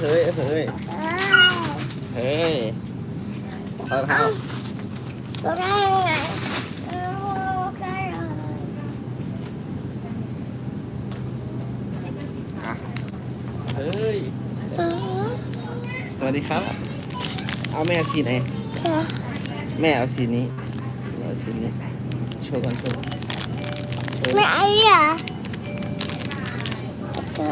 เฮ้ยเฮ้ยเฮ้ยเอาเท้าตัวได้ไงเฮ้ย สวัสดีครับ เอาแม่สีไหน แม่เอาสีนี้เอาสีนี้ โชว์กันโชว์โชว์ไม่ไอ้อะตัว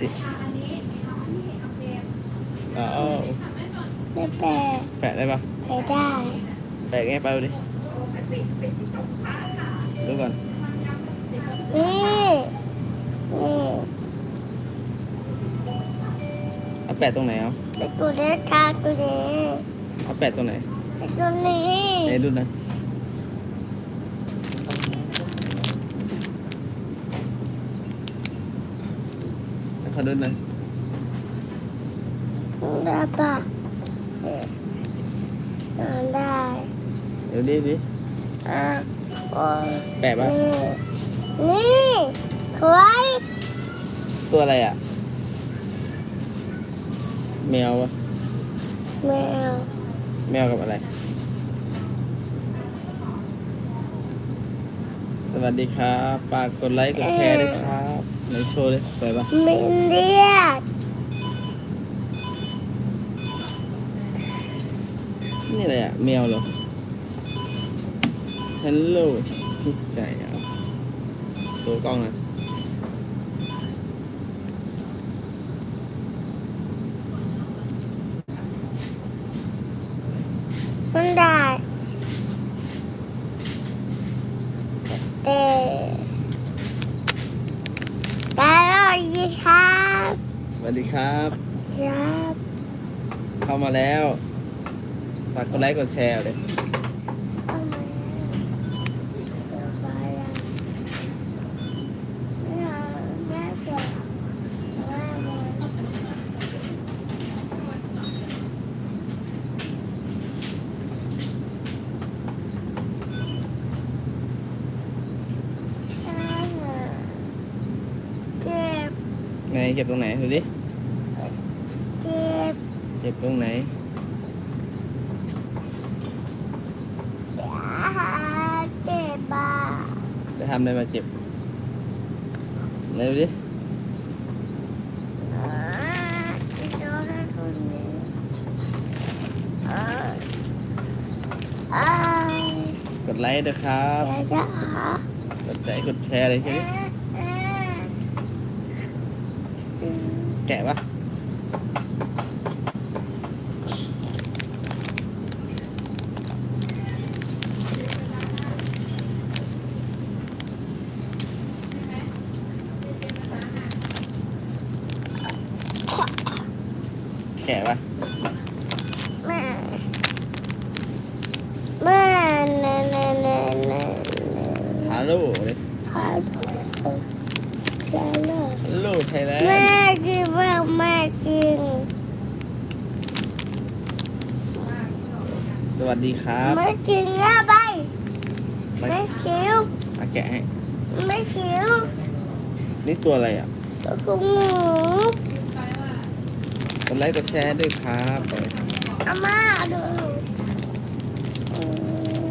ติ เอาไม่แปลแปะได้ปะไปได้แปะไงไปดูดิดูก่อนนี่นี่เอาแปะตรงไหนเอาไปตัวเล็กทาตัวนี้เอาแปะตรงไหนไปตัวนี้ไหนดูหนะขอดูหน่อย ได้ปะเออได้เดี๋ยวดิดิอะโอ้ยแปะปะนี่นี่สวยตัวอะไรอะ แมวปะแมว แมวกับอะไร สวัสดีครับฝากกดไลค์กดแชร์ด้วยครับในโชว์เลยสวยปะมิเลียด นี่อะไรอะแมวเหรอ Hello ชิสายอะตัวกล้องนะมันได้แต่ตาลอยดีครับสวัสดีครับ ครับ เข้ามาแล้ว ฝากกดไลค์กดแชร์เลยเอามาเอาไปอะไม่เอาแม่เปิดแม่เปิดเจ็บไหนเก็บตรงไหนดูดิเจ็บ เก็บตรงไหน เจ็บบ้า จะทำอะไรมาเก็บไหนดูดิกดไลค์ด้วยครับ กดใจกดแชร์เลยแค่นี้แกะปะแกะปะ แม่แม่แน่แน่แน่แน่ ฮัลโหลเลย ขอดูแล้วเลยฮัลโหลไทยแลนแม่ด์กินแม่แม่กิน สวัสดีครับไม่กินง่ายไปมาไม่คิ้วมาแกะให้ไม่คิ้วนี่ตัวอะไรอะตัวกูหมูกดไลค์กดแชร์ด้วยครับอาม่าดูอืม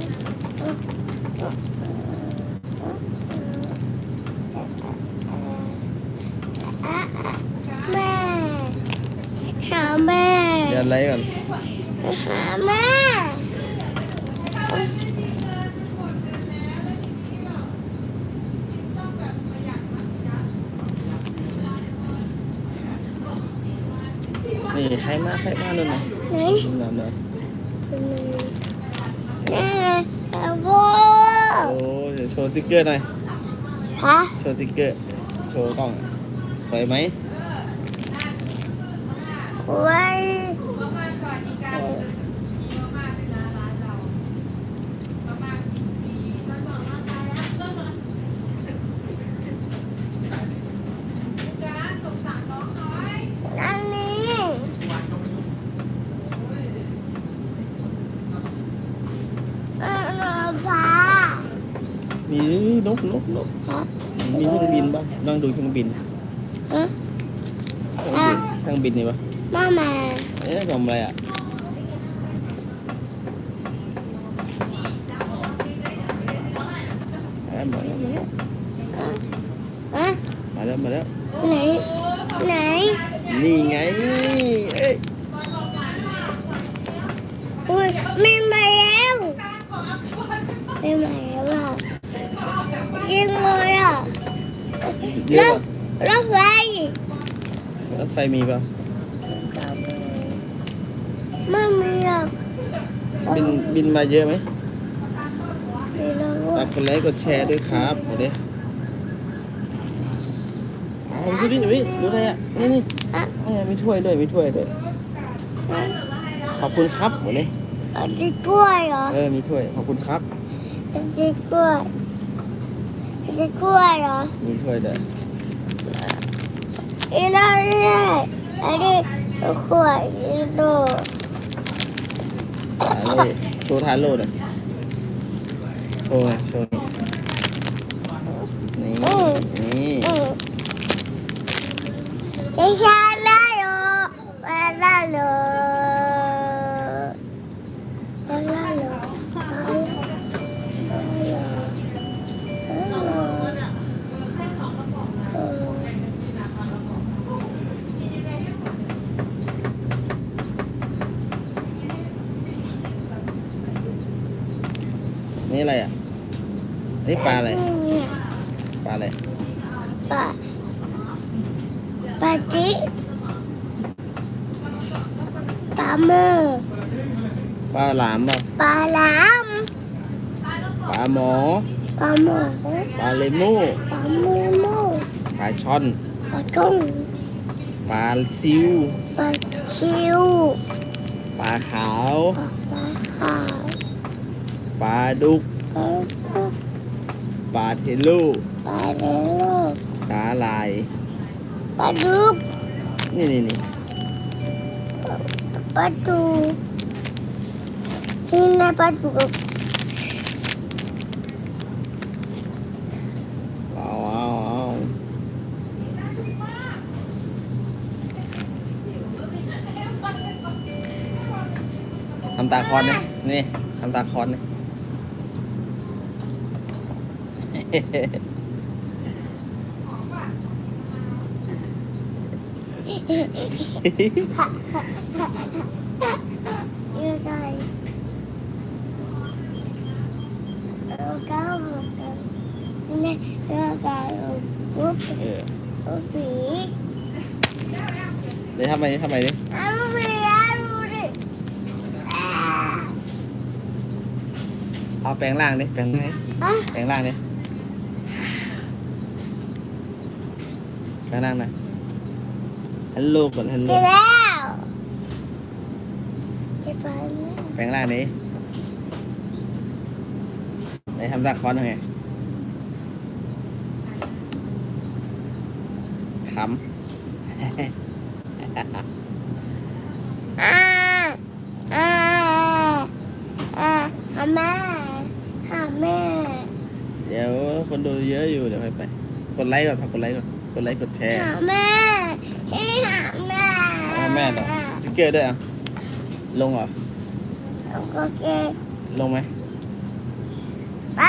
แม่หาแม่ เดี๋ยวไลค์ก่อนหาแม่นี่ใครมาใครมานู่นน่ะไหนนู่นน่ะเนอะตัวนี้แม่เอาโบโอ้เดี๋ยวโชว์ติ๊กเกอร์หน่อยฮะโชว์ติ๊กเกอร์โชว์กล้องสวยไหมไว้อันนี้เออฟ้า มีนกนกนกฮะนมีเครื่องบินปะนั่งดูเครื่องบินเออเครื่องบินเครื่องบินนี่ปะมามาเอ๊ะทำอะไรอะเอ๊ะมาแล้วมาแล้วฮะมาแล้วมาแล้วไหนไหนนี่ไงเอ้ยอุ้ยไม่มาแล้วไม่มาแล้วอะยิงเลยอะ เยอะรถไฟรถไฟมีปะไม่มีหรอกบินบินมาเยอะไหมมีรถฝากกดไลค์กดแชร์ด้วยครับเดี๋ยวดิเอาดูดิดูดิดูอะไรอะนี่นี่อะแม่มีถ้วยด้วยมีถ้วยด้วยขอบคุณครับเดี๋ยวดิอันนี้กล้วยเหรอเออมีถ้วยขอบคุณครับอันนี้กล้วยอันนี้กล้วย เหรอมีถ้วยด้วยอีโน่เนี่ยอันนี้กล้วยอีโน่ถ่ายเลยโชว์ถ่ายโลดอะโชว์ไงโชว์นี่นี่นี่อืมไม่ใช่ไนี่อะไรอะนี่ปลาอะไรเนี่ยปลาอะไร ปลาปลาจิปลาเมอปลาหลามเปล่าปลาหลามปลาหมอ ปลาหมอ ปลาเลมูปลาเมอโมปลาช่อน ปลาทุ่งปลาซิว ปลาคิว ปลาขาว ปลาขาว ปลาดุก ปลาดุกปลาเทลูปลาเรโลสาลาย ปลาดุก นี่นี่นี่ปลาดุกหินนะปลาดุกว้าวว้าวว้าวทำตาคอนเนี่ยนี่ทำตาคอนเนี่ย อยู่ไหนเราก้าวหมดกันนี่เราก้าวปุ๊บเออปุ๊บผีเดี๋ยวทำไมทำไมดิอ้าวไม่ได้ดูดิเอาแปลงร่างดิแปลงร่างดิแปลงร่างดิ แปลงร่างน่อยฮัลโหลก่อนฮัลโหลเจอแล้วจะไปแล้วแปลงร่างดิไหนทำตาคอนยังไงขำ อ่าอ่าอ่าหาแม่หาแม่ เดี๋ยวคนดูเยอะอยู่เดี๋ยวค่อยไป กดไลค์ก่อนฝากกดไลค์ก่อน กดไลค์กดแชร์หาแม่ให้หาแม่เอาแม่เหรอสติ๊กเกอร์ด้วยอะลงเหรอโอเคลงไหมไป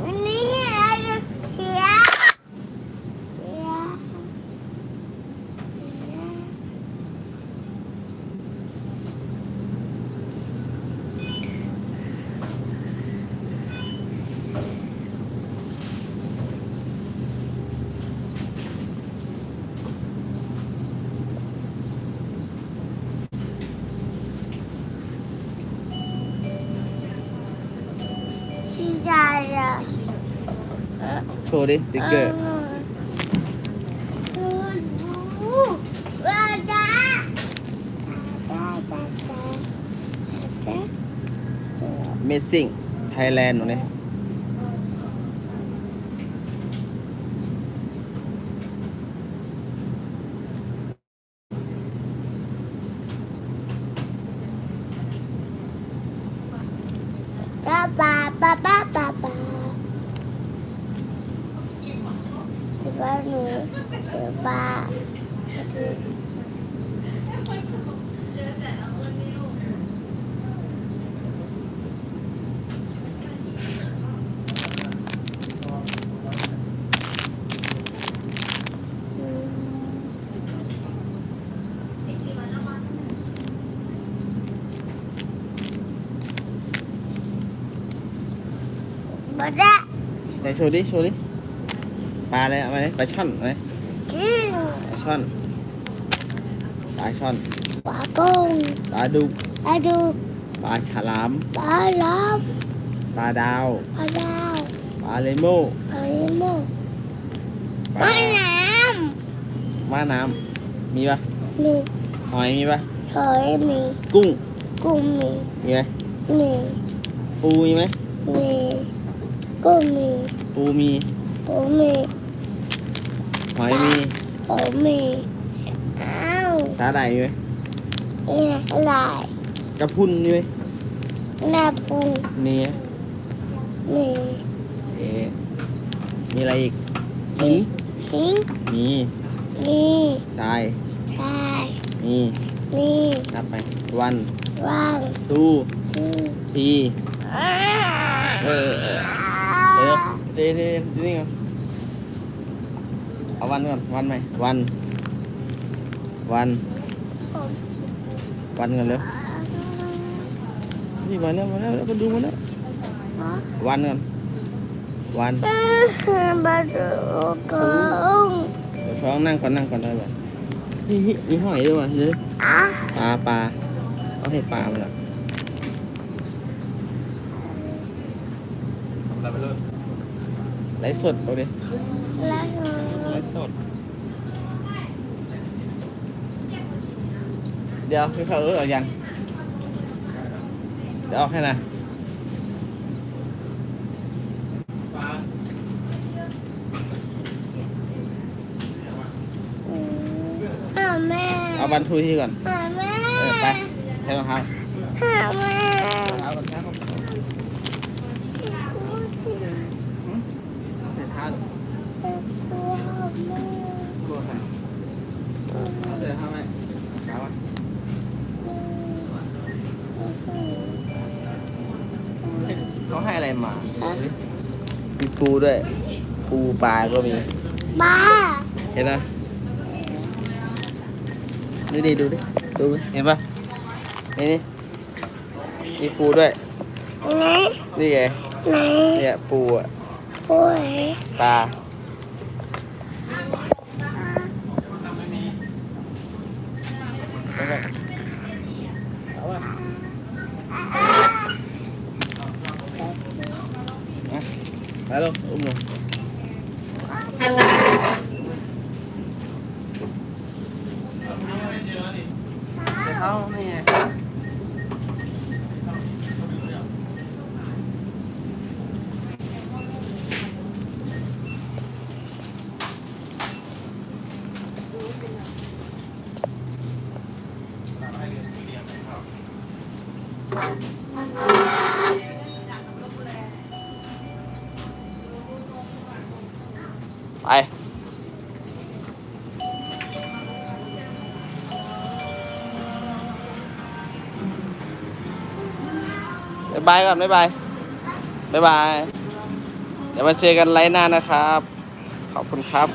วันนี้เราจะเสียเสียเสีย ที่ได้อะเออ โช ว์ดิสติ๊กเกอร์ดูดูว่าจ้าจ้าจ้าจ้าจ้า Amazing Thailand หนูเนี่ย ปลาปลาปลาปลาปลาที่บ้านหนูเจอปลา บอจะ ไหน โชว์ดิโชว์ดิปลาอะไรเอาไหมปลาช่อนเอาไหมกินปลาช่อนปลาช่อนปลากุ้งปลาดุกปลาดุกปลาฉลามปลาล้อมปลาดาวปลาดาวปลาเลโมปลาลิโมปลาปลาน้ม้าน้ำมีปะำมีหอยมีปะหอยมีกุ้งกุ้งมีมีไหมมีปูมีไหมมีกุ้งมี ปูมีปูมีหอยมีปูมีอ้าวสาหร่ายมีไหมนี่นะอะไรกระพุ้นมีไหมหน้าปูมีไหมมีเอ๊ะมีอะไรอีกหินพิงมีมีทรายชายมีมีนับไปวันว่างตูที่พีอ้าเออเออเดี๋ยวเจเจนี่ก่อนเอาวันก่อนวันไหมวัน วัน วันกันเร็วนี่มาแล้วมาแล้วมาดูมาแล้ววันก่อนวันบาดูกุ้งเดี๋ยวท้องนั่งก่อนนั่งก่อนได้ไหมนี่นี่มีหอยด้วยว่ะเดี๋ยวอะปลาปลาเอาให้ปลามาแล้วไล ฟ์สดเอาดิแล้ว ไลฟ์สด เดี๋ยวพี่เขาเออเอายัง เดี๋ยวออกให้นะหาแม่เอาบันทุยที่ก่อน หาแม่เออไปให้รองเท้า หาแม่ อะไรมามีปูด้วย ปูปลาก็มี บ้าเห็นไหมดูดิดูดิดูดิเห็นปะนี่นี่มีปูด้วย ไหนนี่ไงไหนเนี่ยปูอะป่วยปลา ไปลงอุ้มลงใส่เท้านี่ไง ไป บ๊ายบายก่อนบ๊ายบาย บ๊ายบาย เดี๋ยวมาเจอกันไลฟ์หน้านะครับ ขอบคุณครับ